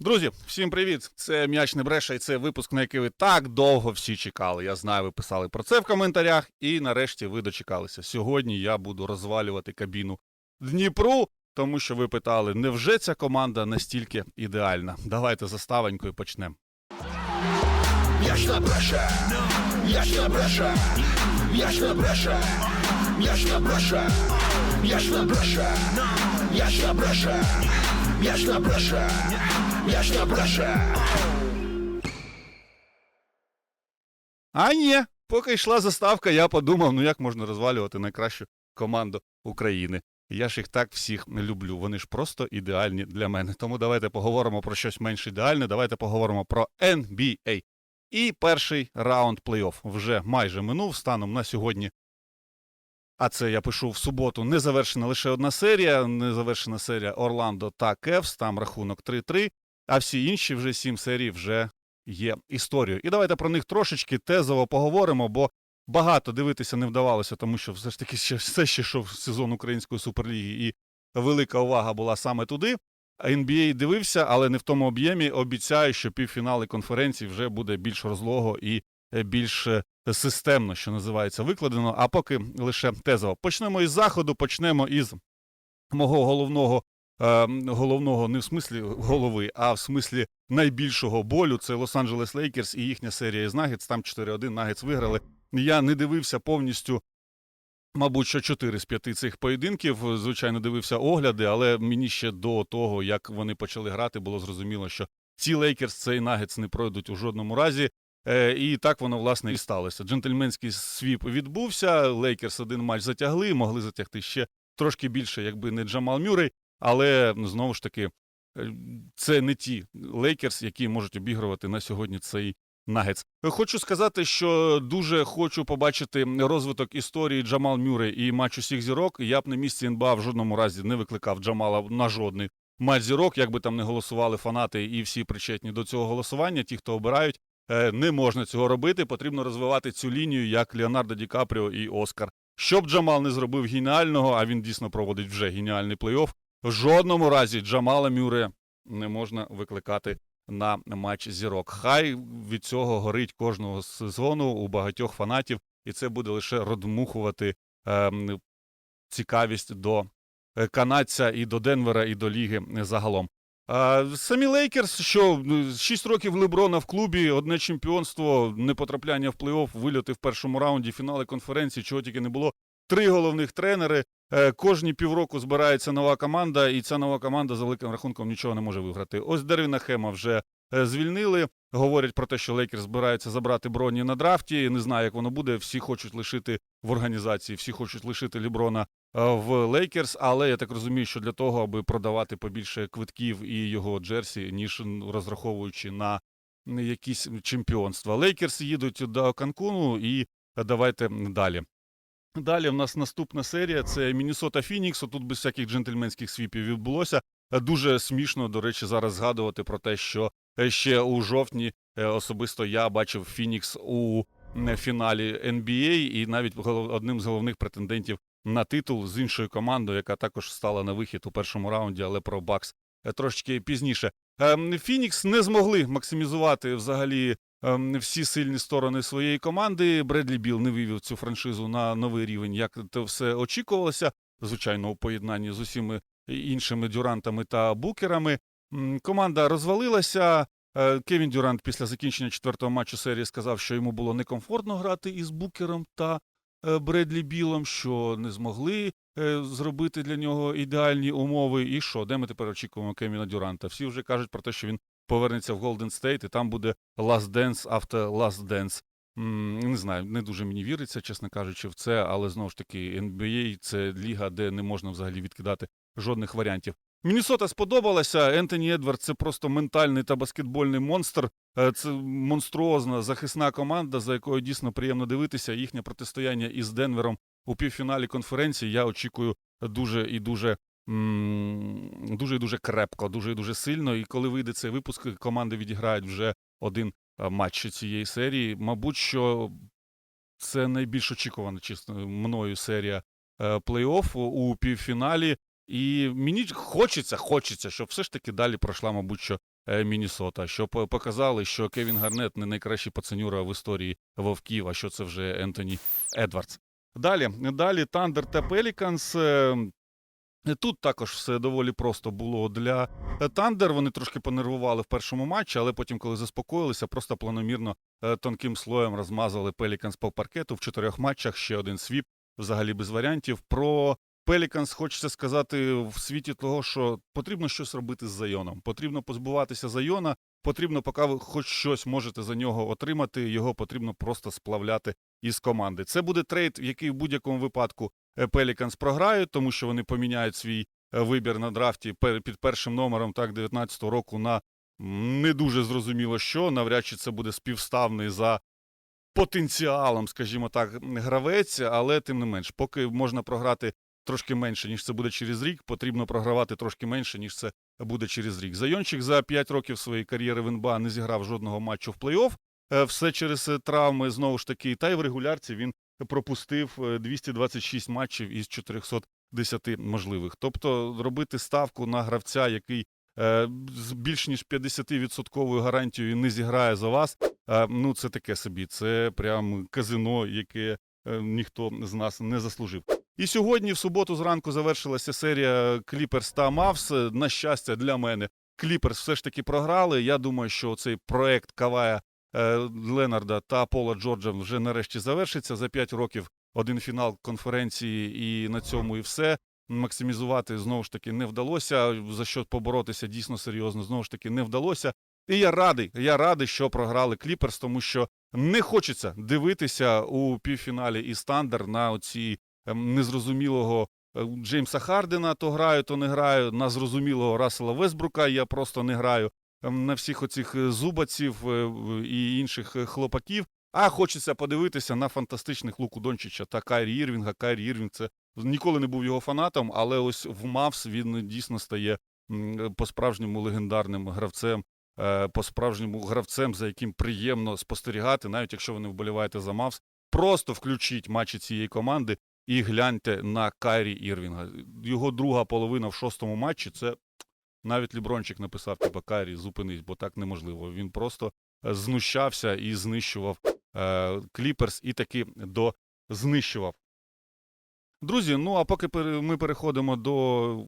Друзі, всім привіт! Це м'яч не бреше, і це випуск, на який ви так довго всі чекали. Я знаю, ви писали про це в коментарях, і нарешті ви дочекалися. Сьогодні я буду розвалювати кабіну Дніпру, тому що ви питали, невже ця команда настільки ідеальна? Давайте заставонькою почнемо. М'яч не бреше, м'яч не бреше, м'яч не бреше, м'яч не бреше, м'яч не бреше, м'яч не бреше, м'яч не бреше, м'яч не бреше. А ні, поки йшла заставка, я подумав, ну як можна розвалювати найкращу команду України. Я ж їх так всіх люблю. Вони ж просто ідеальні для мене. Тому давайте поговоримо про щось менш ідеальне. Давайте поговоримо про NBA. І перший раунд плей-офф вже майже минув станом на сьогодні. А це я пишу в суботу. Не завершена лише одна серія. Не завершена серія Орландо та Кевс. Там рахунок 3-3. А всі інші вже сім серій вже є історією. І давайте про них трошечки тезово поговоримо, бо багато дивитися не вдавалося, тому що все ж таки ще все ще йшов сезон Української суперліги, і велика увага була саме туди. NBA дивився, але не в тому об'ємі. Обіцяю, що півфінали конференції вже буде більш розлого і е, більш е, системно, що називається, викладено. А поки лише тезово. Почнемо із заходу, почнемо із мого головного. Е, Головного не в смислі голови, а в смислі найбільшого болю. Це Лос-Анджелес Лейкерс і їхня серія із Нагетс. Там 4-1 Нагетс виграли. Я не дивився повністю, мабуть, що 4 з 5 цих поєдинків. Звичайно, дивився огляди, але мені ще до того, як вони почали грати, було зрозуміло, що ці Лейкерс цей Нагетс не пройдуть у жодному разі. Е, І так воно власне і сталося. Джентльменський свіп відбувся. Лейкерс один матч затягли, могли затягти ще трошки більше, якби не Джамал Мюррей. Але знову ж таки, е, це не ті Лейкерс, які можуть обігрувати на сьогодні цей Нагетс. Хочу сказати, що дуже хочу побачити розвиток історії Джамал Мюррей і матч усіх зірок. Я б на місці НБА в жодному разі не викликав Джамала на жодний матч зірок, як би там не голосували фанати і всі причетні до цього голосування. Ті, хто обирають, Е, не можна цього робити. Потрібно розвивати цю лінію, як Леонардо Ді Капріо і Оскар. Щоб Джамал не зробив геніального, а він дійсно проводить вже геніальний плей-офф. В жодному разі Джамала Мюре не можна викликати на матч зірок. Хай від цього горить кожного сезону у багатьох фанатів, і це буде лише родмухувати ем, цікавість до е, канадця і до Денвера, і до ліги загалом. А, самі Лейкерс, що 6 років Леброна в клубі, одне чемпіонство, непотрапляння в плей-офф, вильоти в першому раунді, фінали конференції, чого тільки не було. Три головних тренери. Е, Кожні півроку збирається нова команда, і ця нова команда за великим рахунком нічого не може виграти. Ось Дервіна Хема вже е, звільнили. Говорять про те, що Лейкерс збираються забрати броні на драфті. Не знаю, як воно буде. Всі хочуть лишити в організації, всі хочуть лишити Ліброна е, в Лейкерс, але я так розумію, що для того, аби продавати побільше квитків і його джерсі, ніж розраховуючи на якісь чемпіонства. Лейкерс їдуть до Канкуну і давайте далі. Далі в нас наступна серія це Міннесота Фінікс. Тут без всяких джентльменських свіпів відбулося. Дуже смішно, до речі, зараз згадувати про те, що е, ще у жовтні е, особисто я бачив Фінікс у е, фіналі NBA і навіть одним з головних претендентів на титул з іншою командою, яка також стала на вихід у першому раунді, але про Бакс трошечки пізніше. Ем, Фінікс не змогли максимізувати взагалі всі сильні сторони своєї команди. Бредлі Біл не вивів цю франшизу на новий рівень, як це все очікувалося. Звичайно, у поєднанні з усіма іншими дюрантами та букерами. Команда розвалилася. Е, Кевін Дюрант після закінчення четвертого матчу серії сказав, що йому було некомфортно грати із Букером та е, Бредлі Білом, що не змогли е, зробити для нього ідеальні умови. І що, де ми тепер очікуємо Кевіна Дюранта? Всі вже кажуть про те, що він повернеться в Голден Стейт, і там буде Last Dance after Last Dance. Не знаю, не дуже мені віриться, чесно кажучи, в це, але знову ж таки, NBA – це ліга, де не можна взагалі відкидати жодних варіантів. Міннесота сподобалася. Ентоні Едвард це просто ментальний та баскетбольний монстр. Е, Це монструозна захисна команда, за якою дійсно приємно дивитися. Їхнє протистояння із Денвером у півфіналі конференції. Я очікую дуже і дуже. Дуже дуже крепко, дуже дуже сильно. І коли вийде цей випуск, команди відіграють вже один матч цієї серії. Мабуть, що це найбільш очікувана чесно мною серія е, плей-офф у півфіналі. І мені хочеться, хочеться, щоб все ж таки далі пройшла, мабуть, що е, Міннесота, щоб е, показали, що Кевін Гарнет не найкращий пацанюра в історії вовків, а що це вже Ентоні Едвардс. Далі, далі Тандер та Пеліканс. Тут також все доволі просто було для Тандер. Вони трошки понервували в першому матчі, але потім, коли заспокоїлися, просто планомірно е, тонким слоєм розмазали Пеліканс по паркету в чотирьох матчах. Ще один свіп, взагалі без варіантів. Про Пеліканс хочеться сказати в світі того, що потрібно щось робити з Зайоном. Потрібно позбуватися Зайона. Потрібно, поки ви хоч щось можете за нього отримати, його потрібно просто сплавляти із команди. Це буде трейд, який в будь-якому випадку Пеліканс програють, тому що вони поміняють свій е, вибір на драфті під першим номером так 19-го року на не дуже зрозуміло що. Навряд чи це буде співставний за потенціалом, скажімо так, гравець, але тим не менш, поки можна програти трошки менше, ніж це буде через рік, потрібно програвати трошки менше, ніж це буде через рік. Зайончик за 5 років своєї кар'єри в НБА не зіграв жодного матчу в плей-офф. Е, Все через е, травми знову ж таки, та й в регулярці він пропустив е, 226 матчів із 410 можливих. Тобто робити ставку на гравця, який е, з більш ніж 50% гарантією не зіграє за вас. е, Ну, це таке собі. Це прям казино, яке е, ніхто з нас не заслужив. І сьогодні, в суботу, зранку завершилася серія Кліперс та Мавс. На щастя, для мене Кліперс все ж таки програли. Я думаю, що цей проект Кавая е, Ленарда та Пола Джорджа вже нарешті завершиться за 5 років. Один фінал конференції, і на цьому і все. Максимізувати знову ж таки не вдалося. За що поборотися дійсно серйозно, знову ж таки не вдалося. І я радий, я радий, що програли Кліперс, тому що не хочеться дивитися у півфіналі і стандер на оці незрозумілого е, Джеймса Хардена, то граю, то не граю. На зрозумілого Рассела Весбрука я просто не граю. Ем, На всіх оцих е, зубаців е, і інших хлопаків. А хочеться подивитися на фантастичних Луку Дончича та Кайрі Ірвінга. Кайрі Ірвінг це ніколи не був його фанатом, але ось в Мавс він дійсно стає по-справжньому легендарним гравцем, по-справжньому гравцем, за яким приємно спостерігати, навіть якщо ви не вболіваєте за Мавс. Просто включіть матчі цієї команди і гляньте на Кайрі Ірвінга. Його друга половина в шостому матчі це навіть Лібрончик написав: типа Кайрі, зупинись, бо так неможливо. Він просто е, знущався і знищував е, Кліперс, і таки до знищував. Друзі, ну а поки ми переходимо до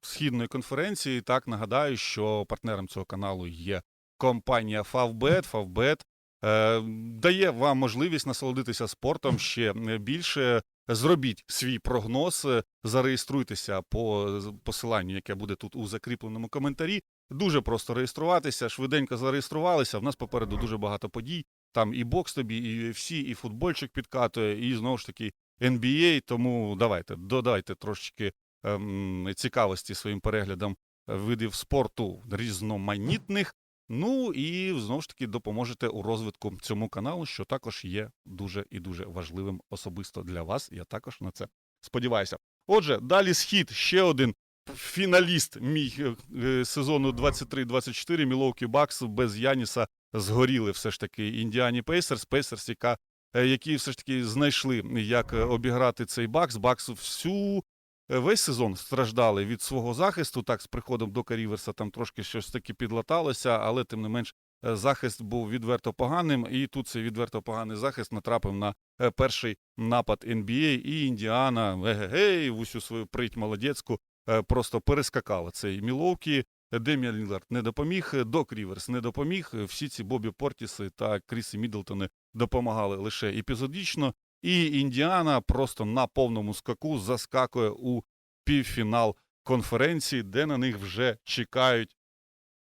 східної конференції, так нагадаю, що партнером цього каналу є компанія Favbet. Favbet е, дає вам можливість насолодитися спортом ще більше. Зробіть свій прогноз, е, зареєструйтеся по посиланню, яке буде тут у закріпленому коментарі. Дуже просто реєструватися, швиденько зареєструвалися. В нас попереду дуже багато подій. Там і бокс тобі, і UFC, і футбольчик підкатує, і знову ж таки NBA. Тому давайте, додайте трошечки ем, цікавості своїм переглядам е, видів спорту різноманітних. Ну і знову ж таки допоможете у розвитку цьому каналу, що також є дуже і дуже важливим особисто для вас. Я також на це сподіваюся. Отже, далі схід ще один фіналіст мій е, е, сезону 23-24 Мілоукі Бакс без Яніса згоріли все ж таки Індіані Пейсерс. Пейсерс, яка е, які все ж таки знайшли, як обіграти цей Бакс. Бакс всю весь сезон страждали від свого захисту. Так, з приходом до Каріверса там трошки щось таки підлаталося, але тим не менш. е, Захист був відверто поганим, і тут цей відверто поганий захист натрапив на е, перший напад NBA, і Індіана егегей, в усю свою прить молодецьку е, просто перескакала цей Мілоукі. Дем'ян Лілард не допоміг, Док Ріверс не допоміг. Всі ці Бобі Портіси та Кріси Мідлтони допомагали лише епізодично. І Індіана просто на повному скаку заскакує у півфінал конференції, де на них вже чекають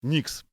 Нікс.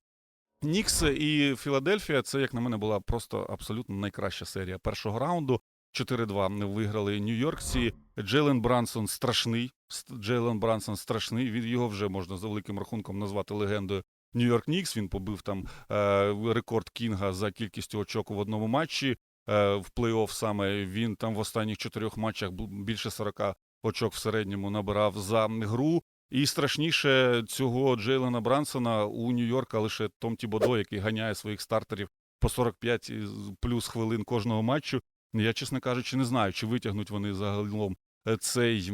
Нікс і Філадельфія це, як на мене, була просто абсолютно найкраща серія першого раунду. 4-2 виграли Нью-Йоркці. Джейлен Брансон страшний. Джейлен Брансон страшний. Він його вже можна за великим рахунком назвати легендою Нью-Йорк Нікс. Він побив там е, рекорд Кінга за кількістю очок в одному матчі. Е, в плей-офф саме він там в останніх чотирьох матчах більше 40 очок в середньому набирав за гру. І страшніше цього Джейлена Брансона у Нью-Йорка лише Том Тібодо, який ганяє своїх стартерів по 45 плюс хвилин кожного матчу. Я, чесно кажучи, не знаю, чи витягнуть вони загалом е, цей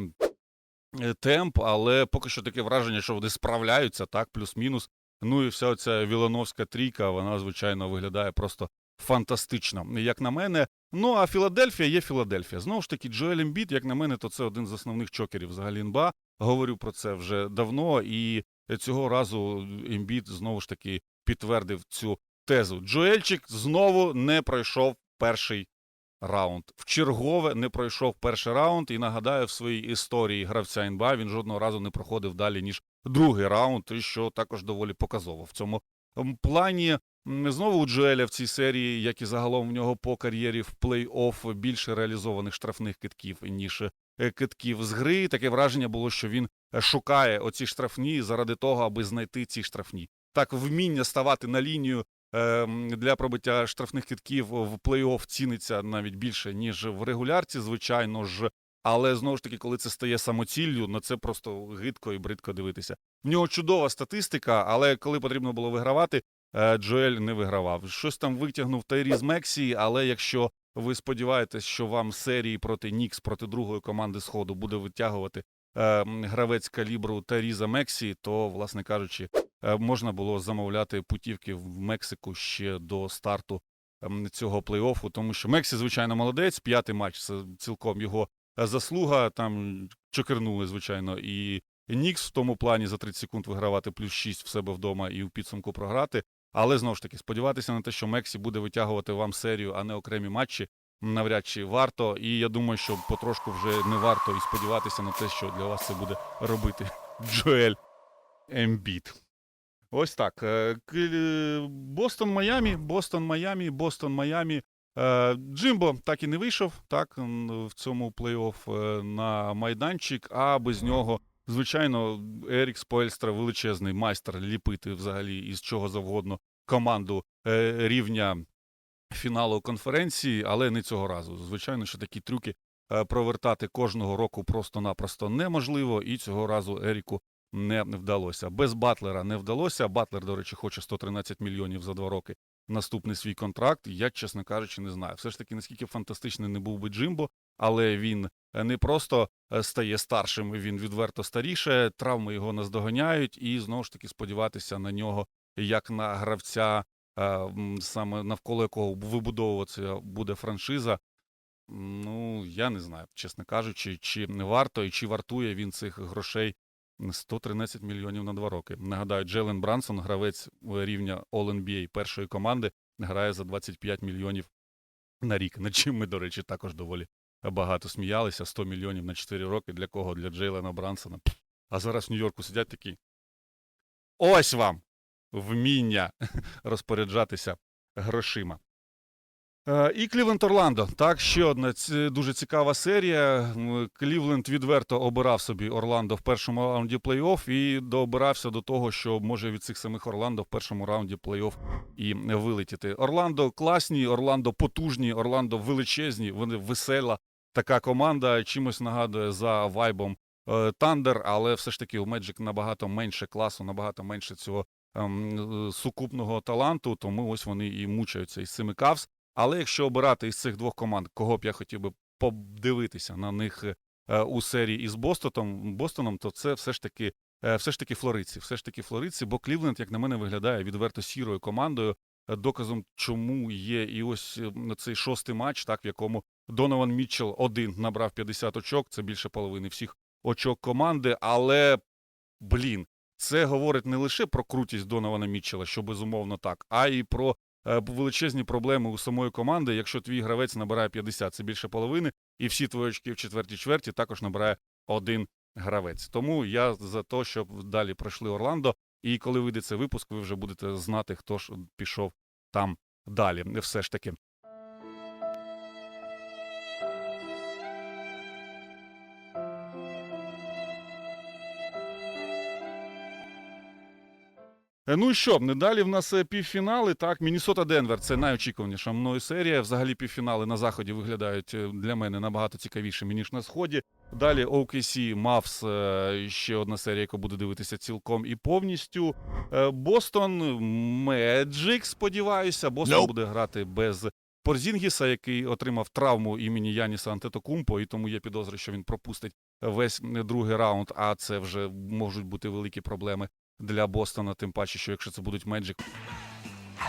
е, темп, але поки що таке враження, що вони справляються, так, плюс-мінус. Ну і вся ця Вілановська трійка, вона, звичайно, виглядає просто фантастично, як на мене. Ну а Філадельфія є Філадельфія. Знову ж таки, Джоель Ембіт, як на мене, то це один з основних чокерів взагалі НБА. Говорю про це вже давно, і цього разу Ембіт знову ж таки підтвердив цю тезу. Джоельчик знову не пройшов перший раунд. В чергове не пройшов перший раунд. І нагадаю, в своїй історії гравця НБА він жодного разу не проходив далі, ніж другий раунд, що також доволі показово в цьому плані. Знову у Джоеля в цій серії, як і загалом в нього по кар'єрі в плей-офф більше реалізованих штрафних китків, ніж е, китків з гри. Таке враження було, що він е, шукає оці штрафні заради того, аби знайти ці штрафні. Так, вміння ставати на лінію ем, для пробиття штрафних китків в плей-офф ціниться навіть більше, ніж в регулярці, звичайно ж. Але знову ж таки, коли це стає самоціллю, на це просто гидко і бридко дивитися. В нього чудова статистика, але коли потрібно було вигравати, е, Джоель не вигравав. Щось там витягнув Тайріз Мексі, але якщо ви сподіваєтесь, що вам серії проти Нікс, проти другої команди Сходу буде витягувати е, гравець калібру Тайріза Мексі, то, власне кажучи, е, можна було замовляти путівки в Мексику ще до старту цього плей-оффу, тому що Мексі, звичайно, молодець. П'ятий матч це цілком його е, заслуга. Там чокернули, звичайно, і Нікс в тому плані за 30 секунд вигравати плюс 6 в себе вдома і в підсумку програти. Але знову ж таки, сподіватися на те, що Мексі буде витягувати вам серію, а не окремі матчі, навряд чи варто. І я думаю, що потрошку вже не варто і сподіватися на те, що для вас це буде робити Джоель Ембіт. Ось так. Е, е, Бостон Майамі, Бостон Майамі, Бостон Майамі. Е, Джимбо так і не вийшов так в цьому плей-офф е, на майданчик, а без нього, звичайно, Ерік Споельстра величезний майстер ліпити взагалі із чого завгодно команду е, рівня фіналу конференції, але не цього разу. Звичайно, що такі трюки е, провертати кожного року просто-напросто неможливо, і цього разу Еріку не вдалося. Без Батлера не вдалося. Батлер, до речі, хоче 113 мільйонів за два роки. Наступний свій контракт. Я, чесно кажучи, не знаю. Все ж таки, наскільки фантастичний не був би Джимбо, але він е, не просто е, стає старшим, він відверто старіше. Травми його наздоганяють, і знову ж таки сподіватися на нього як на гравця, е, саме навколо якого вибудовуватися буде франшиза. Ну, я не знаю, чесно кажучи, чи не варто і чи вартує він цих грошей 113 мільйонів на два роки. Нагадаю, Джелен Брансон, гравець рівня All-NBA першої команди, грає за 25 мільйонів на рік. Над чим ми, до речі, також доволі багато сміялися. 100 мільйонів на 4 роки. Для кого? Для Джейлена Брансона. А зараз в Нью-Йорку сидять такі. Ось вам вміння розпоряджатися грошима. Е, І Клівленд Орландо. Так, ще одна дуже цікава серія. Клівленд відверто обирав собі Орландо в першому раунді плей-офф і дообирався до того, що може від цих самих Орландо в першому раунді плей-офф і вилетіти. Орландо класні, Орландо потужні, Орландо величезні, вони весела. Така команда чимось нагадує за вайбом Тандер, але все ж таки у Меджик набагато менше класу, набагато менше цього ем, е, сукупного таланту, тому ось вони і мучаються із цими кавс. Але якщо обирати із цих двох команд, кого б я хотів би подивитися на них е, у серії із Бостоном, Бостоном, то це все ж таки е, все ж таки флориці. Все ж таки флориці, бо Клівленд, як на мене, виглядає відверто сірою командою. Е, Доказом, чому є і ось цей шостий матч, так в якому Донован Мітчелл один набрав 50 очок, це більше половини всіх очок команди. Але блін, це говорить не лише про крутість Донована Мітчелла, що безумовно так, а й про величезні проблеми у самої команди. Якщо твій гравець набирає 50, це більше половини, і всі твої очки в четвертій чверті також набирає один гравець. Тому я за те, щоб далі пройшли Орландо. І коли вийде цей випуск, ви вже будете знати, хто ж пішов там далі. Все ж таки. Ну і що, далі в нас е, півфінали. Так, Міннесота Денвер це найочікуваніша мною серія. Взагалі півфінали на заході виглядають е, для мене набагато цікавішими, ніж на сході. Далі OKC е, ще одна серія, яку буду дивитися цілком і повністю. Е, Бостон Меджик, сподіваюся. Бостон Nope. буде грати без Порзінгіса, який отримав травму імені Яніса Антетокумпо, і тому є підозри, що він пропустить весь другий раунд, а це вже можуть бути великі проблеми. Для Бостона, тим паче, що якщо це будуть Меджик,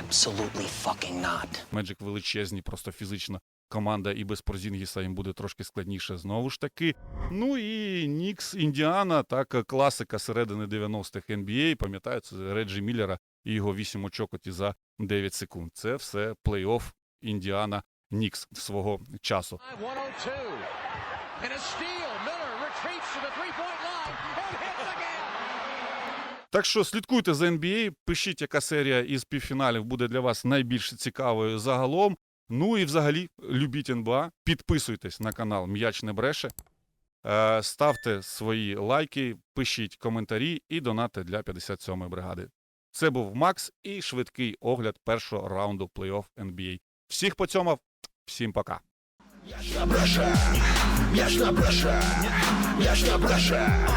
Absolutely fucking not. Меджик величезні, просто фізична команда, і без Порзінгіса їм буде трошки складніше знову ж таки. Ну і Нікс Індіана, так класика середини 90-х NBA, пам'ятаєте, Реджі Міллера і його 8 очок оті за 9 секунд. Це все плей-офф Індіана Нікс свого часу. And a steal. Miller retreats to the three-point line and hits again. Так що слідкуйте за NBA, пишіть, яка серія із півфіналів буде для вас найбільш цікавою загалом. Ну і взагалі любіть НБА, підписуйтесь на канал М'яч не бреше, е, ставте свої лайки, пишіть коментарі і донати для 57-ї бригади. Це був Макс і швидкий огляд першого раунду плей-офф NBA. Всіх поцьомав, всім пока. М'яч на бреше, м'яч на бреше, м'яч на бреше,